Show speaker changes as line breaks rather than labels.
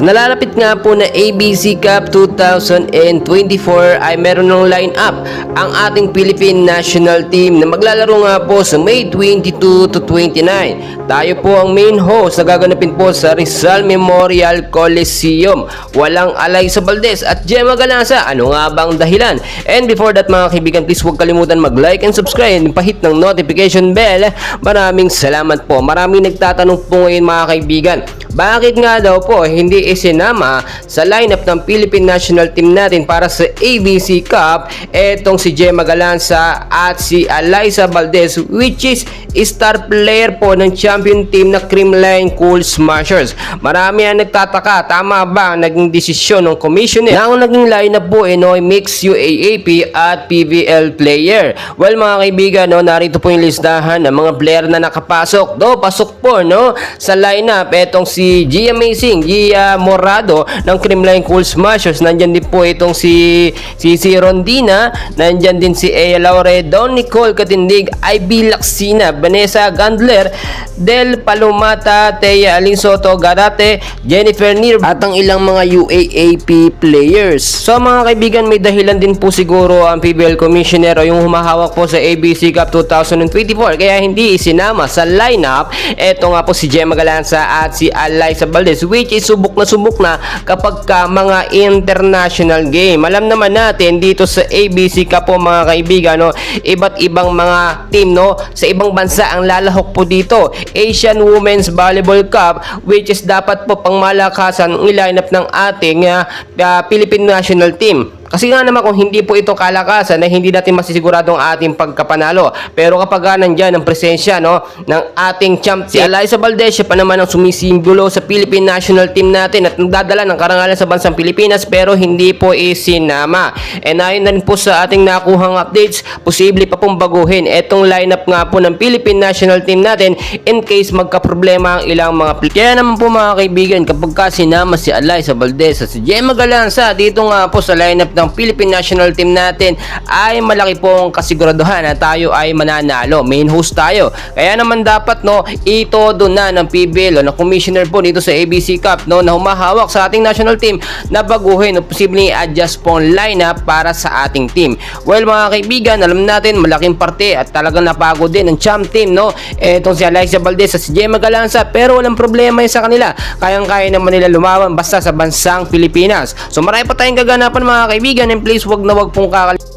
Sa nalalapit nga po na ABC Cup 2024 ay meron ng line-up ang ating Philippine National Team na maglalaro nga po sa May 22 to 29. Tayo po ang main host na gaganapin po sa Rizal Memorial Coliseum. Walang alay sa Valdez at Gemma Galasa. Ano nga bang dahilan? And before that mga kaibigan, please huwag kalimutan mag-like and subscribe and pahit ng notification bell. Maraming salamat po. Maraming nagtatanong po ngayon mga kaibigan. Bakit nga daw po hindi isinama sa lineup ng Philippine National Team natin para sa ABC Cup etong si Gemma Galanza at si Eliza Valdez which is star player po ng champion team na Creamline Cool Smashers. Marami ang nagtataka, tama ba ang naging desisyon ng commissioner na ang naging lineup po ay no, mix UAAP at PVL player. Well mga kaibigan, no, narito po yung listahan ng mga player na nakapasok. Do, pasok po no, sa lineup etong si Gia Amazing, Gia Morado ng Creamline Cool Smashers. Nandyan din po itong si si, si Rondina, nandyan din si Ea Laure, Don Nicole Katindig, Ivy Laksina, Vanessa Gandler, Del Palomata, Teya Alin Soto, Garate, Jennifer Nir at ang ilang mga UAAP players. So mga kaibigan, may dahilan din po siguro ang PBL Commissioner o yung humahawak po sa ABC Cup 2024 kaya hindi isinama sa lineup eto nga po si Gemma Galanza at si Eliza Valdez which is subok na subok na kapag ka mga international game. Alam naman natin dito sa ABC Cup po mga kaibigan no, iba't ibang mga team no sa ibang bansa ang lalahok po dito. Asian Women's Volleyball Cup which is dapat po pangmalakasan ng lineup ng ating ah, ah, Philippine National Team. Kasi nga naman kung hindi po ito kalakasan na hindi natin masisigurado ang ating pagkapanalo. Pero kapag nga nandyan ang presensya no, ng ating champ si Eliza Valdez, siya pa naman ang sumisimbolo sa Philippine National Team natin at nagdadala ng karangalan sa bansang Pilipinas pero hindi po isinama. And ayon na rin po sa ating nakuhang updates, posible pa pong baguhin itong lineup nga po ng Philippine National Team natin in case magka-problema ang ilang mga players. Kaya naman po mga kaibigan, kapag ka sinama si Eliza Valdez at si Gemma Galanza dito nga po sa lineup ng Philippine National Team natin ay malaki pong kasiguraduhan na tayo ay mananalo. Main host tayo. Kaya naman dapat no, ito doon na ng PBL o ng commissioner po dito sa ABC Cup no, na humahawak sa ating national team na baguhin o posibleng i-adjust po ang lineup para sa ating team. Well mga kaibigan, alam natin malaking parte at talagang napagod din ang champ team no. Etong si Alexa Valdez at si Gemma Galanza pero walang problema yun sa kanila. Kayang-kaya naman nila lumawan basta sa bansang Pilipinas. So marami pa tayong gaganapan mga kaibigan and please wag na wag pong kakalimutan